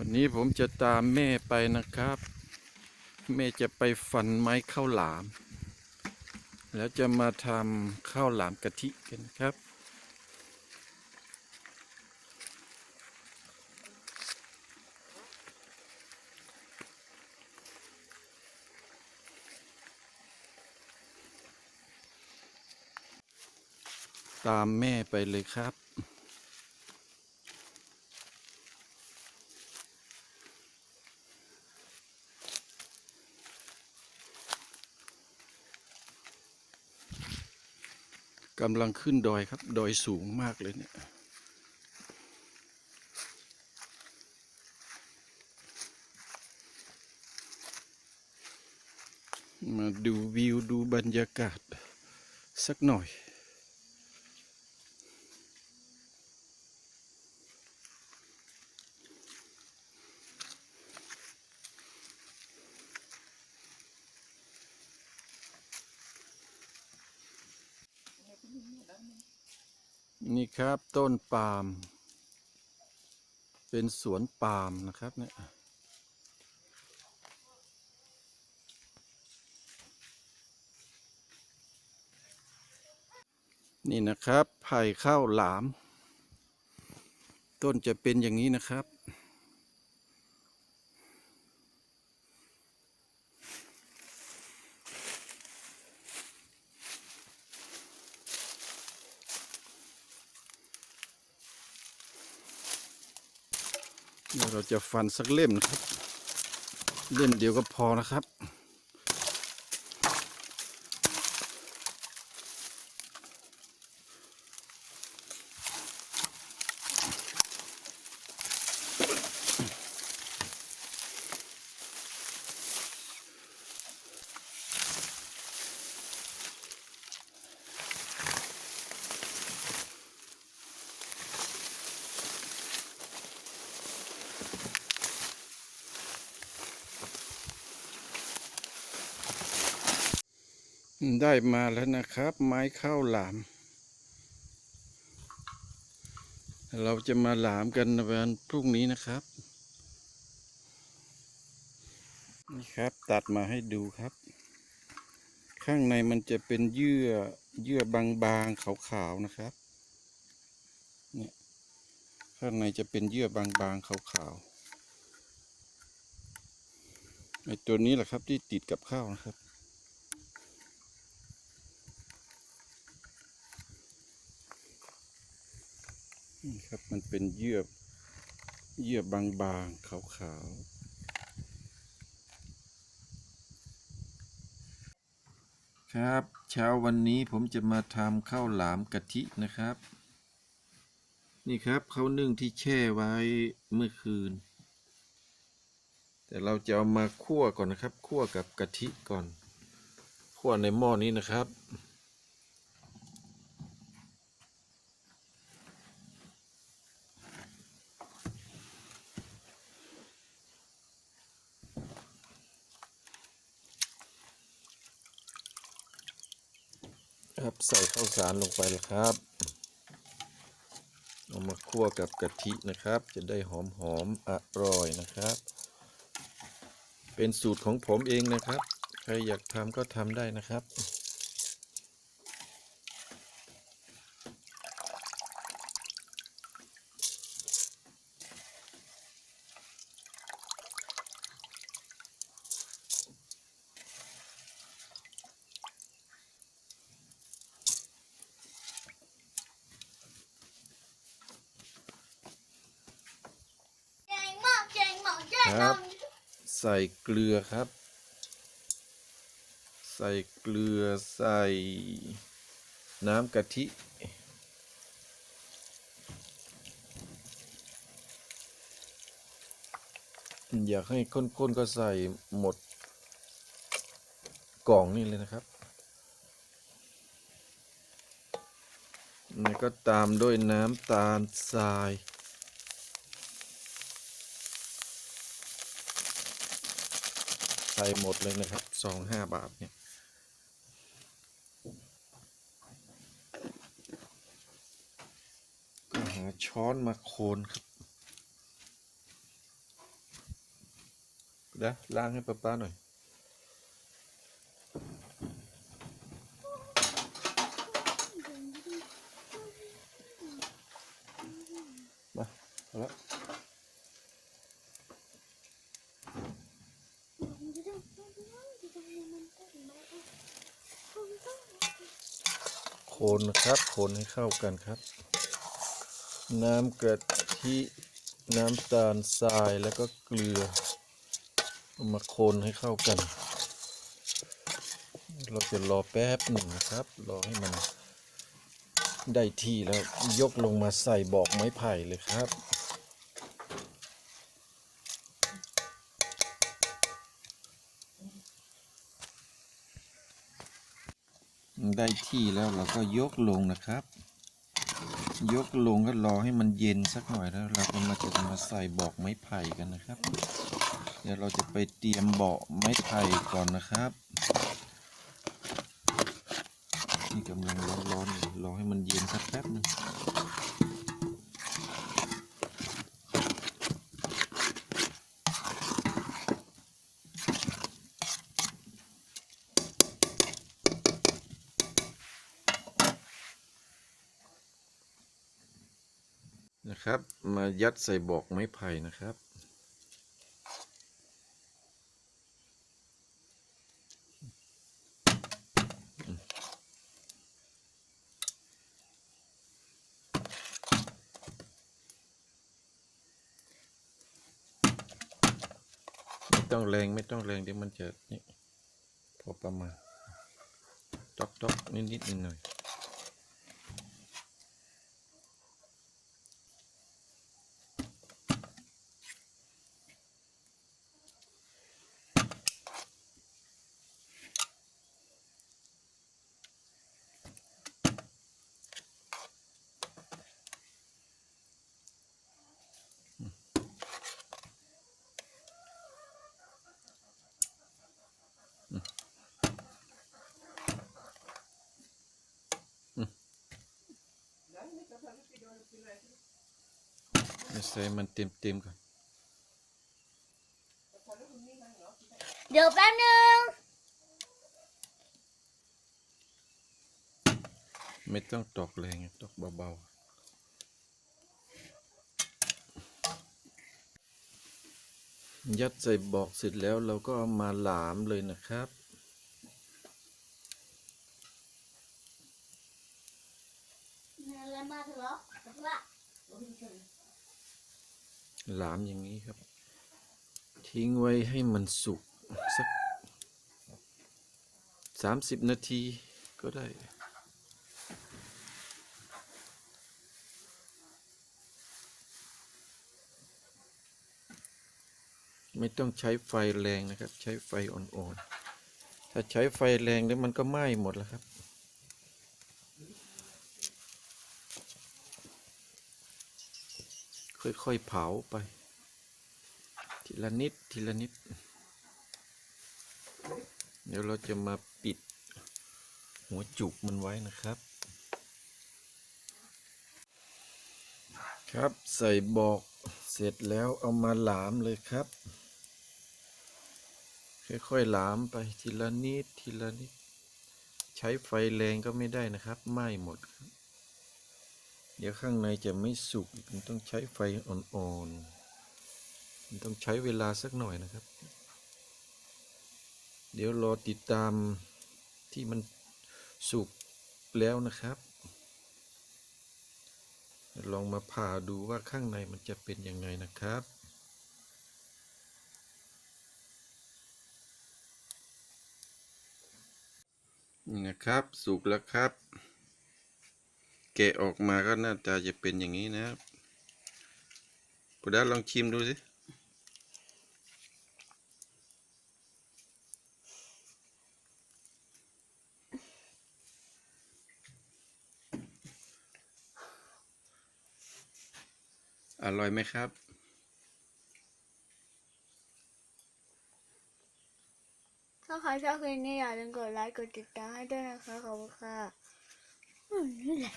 วันนี้ผมจะตามแม่ไปนะครับ แม่จะไปฟันไม้ข้าวหลาม แล้วจะมาทำข้าวหลามกะทิกันครับ ตามแม่ไปเลยครับ กำลังขึ้นดอยครับ ดอยสูงมากเลยเนี่ย มาดูวิวดูบรรยากาศสักหน่อย นี่ครับต้นปาล์มเป็นสวนปาล์มนะครับเนี่ยนี่นะครับไผ่ข้าวหลาม ต้นจะเป็นอย่างนี้นะครับ เราจะฟันสักเล่มนะครับ เล่มเดียวก็พอนะครับ ได้มาแล้วนะครับ ไม้ข้าวหลาม เราจะมาหลามกันในวันพรุ่งนี้นะครับ นี่ครับตัดมาให้ดูครับ ข้างในมันจะเป็นเยื่อเยื่อบางๆขาวๆนะครับเนี่ยข้างในจะเป็นเยื่อบางๆขาวๆไอตัวนี้แหละครับที่ติดกับข้าวนะครับ ครับ มันเป็นเยื่อเยื่อบางๆขาวๆครับเช้าวันนี้ผมจะมาทำข้าวหลามกะทินะครับ นี่ครับเขานึ่งที่แช่ไว้เมื่อคืน แต่เราจะเอามาคั่วก่อนนะครับ คั่วกับกะทิก่อน คั่วในหม้อนี้นะครับ ครับใส่ข้าวสารลงไปแล้วครับเอามาคั่วกับกะทินะครับ จะได้หอมหอมอร่อยนะครับ เป็นสูตรของผมเองนะครับ ใครอยากทำก็ทำได้นะครับ เก่งมากเก่งมากเก่ง ครับ ใส่เกลือครับ ใส่เกลือใส่น้ำกะทิอยากให้ข้นๆก็ใส่หมดกล่องนี่เลยนะครับแล้วก็ตามด้วยน้ำตาลทราย ส่หมดเลยนะครับสองห้าบาทเนี่ยก็หาช้อนมาโคนครับเดี๋ยวล้างให้ป้าป้าหน่อยมาเอาละ คนครับคนให้เข้ากันครับ น้ำกะทิน้ำตาลทรายแล้วก็เกลือ มาคนให้เข้ากัน เราจะรอแป๊บหนึ่งนะครับ รอให้มันได้ที่แล้วยกลงมาใส่บอกไม้ไผ่เลยครับ ได้ที่แล้วเราก็ยกลงนะครับ ยกลงก็รอให้มันเย็นสักหน่อยแล้ว เราก็มาจะมาใส่บอกไม้ไผ่กันนะครับ เดี๋ยวเราจะไปเตรียมเบาะไม้ไผ่ก่อนนะครับนี่กำลังร้อนๆอยู่รอให้มันเย็นสักแป๊บนึง นะครับ มายัดใส่บอกไม้ไผ่นะครับ ไม่ต้องแรงไม่ต้องแรงเดี๋ยวมันจะนี่พอประมาณต๊อกตอกนิดนิดหน่อยห ใส่มันเต็มเต็มๆก่อน เดี๋ยวแป๊บนึง ไม่ต้องตอกแรงตอกเบาๆยัดใส่บอกเสร็จแล้วเราก็เอามาหลามเลยนะครับ อะไรมาเถอะว่า หลามอย่างนี้ครับ ทิ้งไว้ให้มันสุก สักสามสิบนาทีก็ได้ ไม่ต้องใช้ไฟแรงนะครับ ใช้ไฟอ่อนๆ ถ้าใช้ไฟแรงแล้วมันก็ไหม้หมดแล้วครับ ค่อยๆเผาไป ทีละนิดทีละนิด เดี๋ยวเราจะมาปิดหัวจุกมันไว้นะครับ ครับใส่บอกเสร็จแล้วเอามาหลามเลยครับ ค่อยๆหลามไปทีละนิดทีละนิด ใช้ไฟแรงก็ไม่ได้นะครับไหม้หมดครับ เดี๋ยวข้างในจะไม่สุกมันต้องใช้ไฟอ่อนๆมันต้องใช้เวลาสักหน่อยนะครับ เดี๋ยวรอติดตามที่มันสุกแล้วนะครับ ลองมาผ่าดูว่าข้างในมันจะเป็นยังไงนะครับนี่นะครับสุกแล้วครับ แกะออกมาก็น้าตาจะเป็นอย่างนี้นะครับปุดาลองชิมดูสิอร่อยไหมครับ ถ้าใครชอบคลิปนี้อย่าลืมกดไลค์ กดติดตามให้ด้วยนะคะ ขอบคุณค่ะอืมนี่แหละ